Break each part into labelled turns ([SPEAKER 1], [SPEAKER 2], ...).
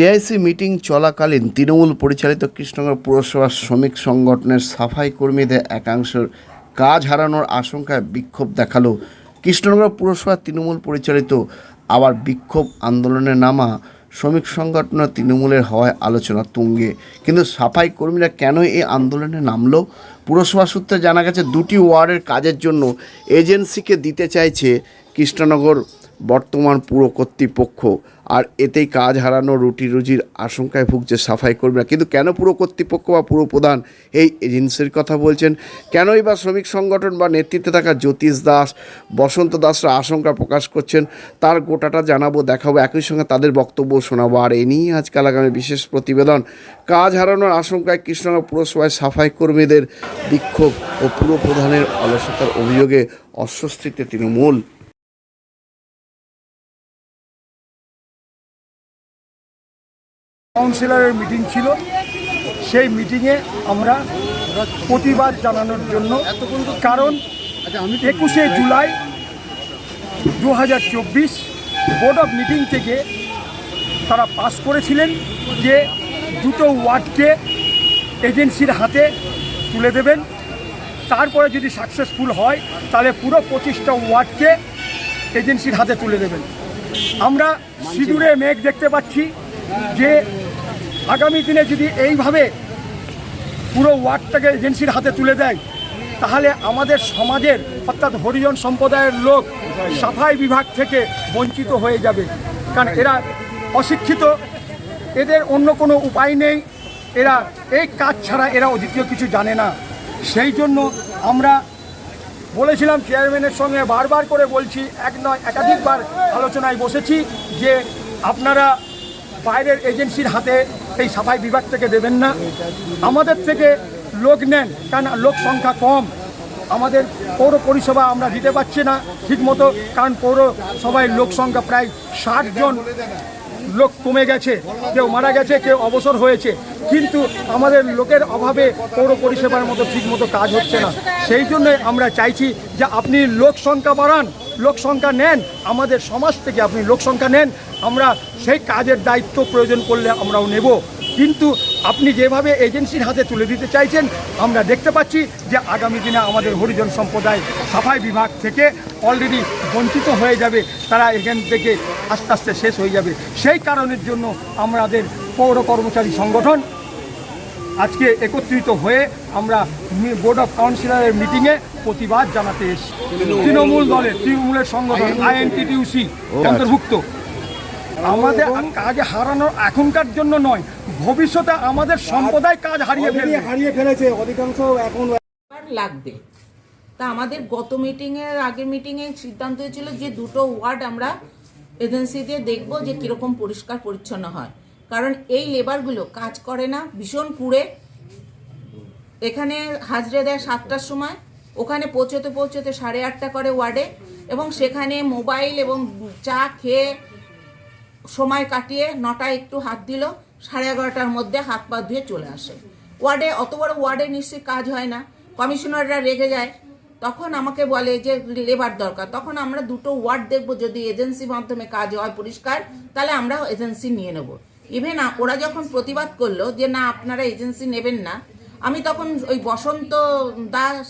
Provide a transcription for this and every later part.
[SPEAKER 1] CIC meeting চলাকালীন তৃণমূল পরিচালিত কৃষ্ণনগর পুরসভার শ্রমিক সংগঠনের সাফাই কর্মীদের একাংশের কাজ হারানোর আশঙ্কায় বিক্ষোভ দেখাল কৃষ্ণনগর পুরসভার তৃণমূল পরিচালিত। আবার বিক্ষোভ আন্দোলনে নামা শ্রমিক সংগঠনের তৃণমূলের হওয়ায় আলোচনা তুঙ্গে। কিন্তু সাফাই কর্মীরা কেন এই আন্দোলনে নামলো? পুরসভা সূত্রে জানা গেছে, দুটি ওয়ার্ডের কাজের জন্য এজেন্সিকে দিতে চাইছে কৃষ্ণনগর বর্তমান পুরো কর্তৃপক্ষ আর এতেই কাজ হারানো রুটি রুজির আশঙ্কায় ভুগছে সাফাই কর্মীরা। কিন্তু কেন পুরো কর্তৃপক্ষ বা পুরো প্রধান এই এজেন্সির কথা বলছেন? কেনই বা শ্রমিক সংগঠন বা নেতৃত্বে থাকা জ্যোতিষ দাস, বসন্ত দাসরা আশঙ্কা প্রকাশ করছেন? তার গোটাটা জানাব, দেখাবো, একই সঙ্গে তাদের বক্তব্য শোনাবো। আর এ নিয়েই আজকাল আগামী বিশেষ প্রতিবেদন। কাজ হারানোর আশঙ্কায় কৃষ্ণনগর পুরসভায় সাফাই কর্মীদের বিক্ষোভ ও পুরো প্রধানের অলসতার অভিযোগে অস্বস্তিতে তৃণমূল।
[SPEAKER 2] কাউন্সিলরের মিটিং ছিল। সেই মিটিংয়ে আমরা প্রতিবাদ জানানোর জন্য কারণ একুশে জুলাই দু হাজার চব্বিশ বোর্ড অফ মিটিং থেকে তারা পাস করেছিলেন যে দুটো ওয়ার্ডকে এজেন্সির হাতে তুলে দেবেন। তারপরে যদি সাকসেসফুল হয়, তাহলে পুরো পঁচিশটা ওয়ার্ডকে এজেন্সির হাতে তুলে দেবেন। আমরা সিঁদুরে মেঘ দেখতে পাচ্ছি যে আগামী দিনে যদি এইভাবে পুরো ওয়ার্ডটাকে এজেন্সির হাতে তুলে দেয়, তাহলে আমাদের সমাজের, অর্থাৎ হরিজন সম্প্রদায়ের লোক সাফাই বিভাগ থেকে বঞ্চিত হয়ে যাবে। কারণ এরা অশিক্ষিত, এদের অন্য কোনো উপায় নেই, এরা এই কাজ ছাড়া এরা দ্বিতীয় কিছু জানে না। সেই জন্য আমরা বলেছিলাম চেয়ারম্যানের সঙ্গে বারবার করে বলছি, এক নয়, একাধিকবার আলোচনায় বসেছি যে আপনারা বাইরের এজেন্সির হাতে এই সাফাই বিভাগ থেকে দেবেন না। আমাদের থেকে লোক নেন কারণ লোক সংখ্যা কম। আমাদের পৌর পরিষেবা আমরা দিতে পারছি না ঠিকমতো, কারণ পৌরসভায় লোক সংখ্যা প্রায় ষাট জন লোক কমে গেছে, কেউ মারা গেছে, কেউ অবসর হয়েছে। কিন্তু আমাদের লোকের অভাবে পৌর পরিষেবার মতো ঠিকমতো কাজ হচ্ছে না। সেই জন্যই আমরা চাইছি যে আপনি লোক সংখ্যা বাড়ান, লোক সংখ্যা নেন, আমাদের সমাজ থেকে আপনি লোক সংখ্যা নেন আমরা সেই কাজের দায়িত্ব প্রয়োজন করলে আমরাও নেব। কিন্তু আপনি যেভাবে এজেন্সির হাতে তুলে দিতে চাইছেন আমরা দেখতে পাচ্ছি যে আগামী দিনে আমাদের হরিজন সম্প্রদায় সাফাই বিভাগ থেকে অলরেডি বঞ্চিত হয়ে যাবে। তারা এখান থেকে আস্তে আস্তে শেষ হয়ে যাবে। সেই কারণের জন্য আমাদের পৌর কর্মচারী সংগঠন আজকে একত্রিত হয়ে আমরা বোর্ড অফ কাউন্সিলরের মিটিংয়ে প্রতিবাদ জানাতে এসেছি। তৃণমূল দলের তৃণমূলের সংগঠন আইএনটিটিউসি অন্তর্ভুক্ত। আমাদের কাজ হারানোর এখনকার জন্য নয় ভবিষ্যতে আমাদের সম্প্রদায় কাজ হারিয়ে ফেলবে।
[SPEAKER 3] হারিয়ে ফেলেছে অধিকাংশ এখন
[SPEAKER 4] লাগবে। তা আমাদের গত মিটিংয়ের আগের মিটিংয়ে সিদ্ধান্ত হয়েছিল যে দুটো ওয়ার্ড আমরা এজেন্সি দিয়ে দেখব যে কীরকম পরিষ্কার পরিচ্ছন্ন হয়। কারণ এই লেবারগুলো কাজ করে না ভীষণ পুড়ে। এখানে হাজরে দেয় সাতটার সময় ওখানে পৌঁছতে পৌঁছতে সাড়ে আটটা করে ওয়ার্ডে এবং সেখানে মোবাইল এবং চা খেয়ে সময় কাটিয়ে নটায় একটু হাত দিল, সাড়ে এগারোটার মধ্যে হাত পা ধুয়ে চলে আসে। ওয়ার্ডে অত বড় ওয়ার্ডে নিশ্চয়ই কাজ হয় না, কমিশনাররা রেগে যায়। তখন আমাকে বলে যে, লেবার দরকার। তখন আমরা দুটো ওয়ার্ড দেখব, যদি এজেন্সি মাধ্যমে কাজ হয় পরিষ্কার, তাহলে আমরা এজেন্সি নিয়ে নেব। ইভেন ওরা যখন প্রতিবাদ করল যে, না, আপনারা এজেন্সি নেবেন না। আমি তখন ওই বসন্ত দাস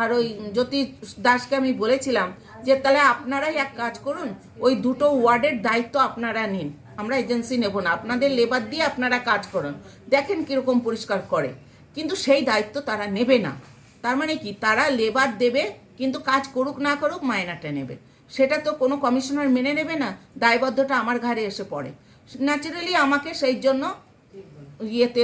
[SPEAKER 4] আর ওই জ্যোতি দাসকে আমি বলেছিলাম যে তাহলে আপনারাই এক কাজ করুন, ওই দুটো ওয়ার্ডের দায়িত্ব আপনারা নিন। আমরা এজেন্সি নেব না, আপনাদের লেবার দিয়ে আপনারা কাজ করুন। দেখেন কীরকম পরিষ্কার করে। কিন্তু সেই দায়িত্ব তারা নেবে না। তার মানে কি? তারা লেবার দেবে, কিন্তু কাজ করুক না করুক মায়নাটা নেবে। সেটা তো কোনো কমিশনার মেনে নেবে না, দায়বদ্ধতা আমার ঘাড়ে এসে পড়ে। ন্যাচারালি আমাকে সেই জন্য ইয়েতে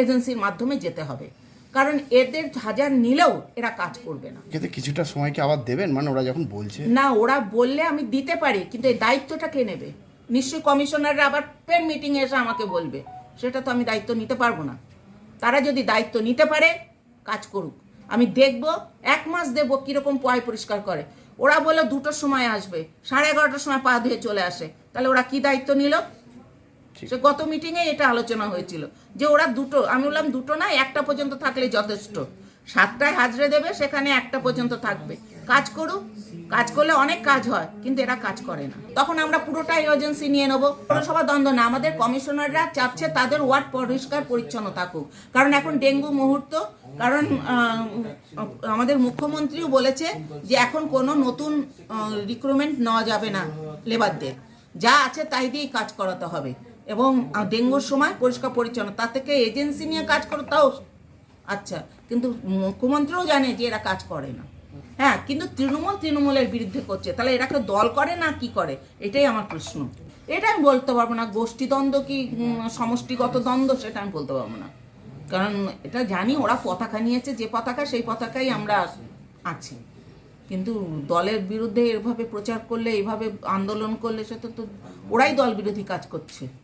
[SPEAKER 4] এজেন্সির মাধ্যমে যেতে হবে। কারণ এদের হাজার নিলেও এরা কাজ করবে না।
[SPEAKER 1] যাতে কিছুটা সময় কি আবার দেবেন? মানে ওরা যখন বলছে
[SPEAKER 4] না ওরা বললে আমি দিতে পারি কিন্তু এই দায়িত্বটা কে নেবে? নিশ্চয়ই কমিশনাররা আবার ফের মিটিংয়ে এসে আমাকে বলবে সেটা তো আমি দায়িত্ব নিতে পারব না। তারা যদি দায়িত্ব নিতে পারে কাজ করুক। আমি দেখব এক মাস দেখব কীরকম পয় পরিষ্কার করে। ওরা বলে দুটোর সময় আসবে সাড়ে এগারোটার সময় পা ধুয়ে চলে আসে। তাহলে ওরা কি দায়িত্ব নিল? সে গত মিটিংয়ে এটা আলোচনা হয়েছিল। যে ওরা দুটো, আমি বললাম দুটো না, একটা পর্যন্ত থাকলে যথেষ্ট। সাতটায় হাজরে দেবে, সেখানে একটা পর্যন্ত থাকবে। কাজ করুক, কাজ করলে অনেক কাজ হয়, কিন্তু এরা কাজ করে না। তখন আমরা পুরোটাই এজেন্সি নিয়ে নেব। পৌরসভা দ্বন্দ্ব না, আমাদের কমিশনাররা চাচ্ছে তাদের ওয়ার্ড পরিষ্কার পরিচ্ছন্ন থাকুক। কারণ এখন ডেঙ্গু মুহূর্ত, কারণ আমাদের মুখ্যমন্ত্রীও বলেছে যে এখন কোনো নতুন রিক্রুটমেন্ট নেওয়া যাবে না লেবারদের যা আছে তাই দিয়েই কাজ করাতে হবে। এবং ডেঙ্গুর সময় পরিষ্কার পরিচ্ছন্ন। তার থেকে এজেন্সি নিয়ে কাজ করো, তাও আচ্ছা। কিন্তু মুখ্যমন্ত্রীও জানে যে এরা কাজ করে না। হ্যাঁ কিন্তু তৃণমূল তৃণমূলের বিরুদ্ধে করছে। তাহলে এরা কেউ দল করে না কি করে? এটাই আমার প্রশ্ন। এটা আমি বলতে পারব না। গোষ্ঠীদ্বন্দ্ব কি সমষ্টিগত দ্বন্দ্ব সেটা আমি বলতে পারব না। কারণ এটা জানি, ওরা পতাকা নিয়েছে। যে পতাকা, সেই পতাকাই আমরা আছি। কিন্তু দলের বিরুদ্ধে এভাবে প্রচার করলে এইভাবে আন্দোলন করলে সেটা তো ওরাই দল বিরোধী কাজ করছে।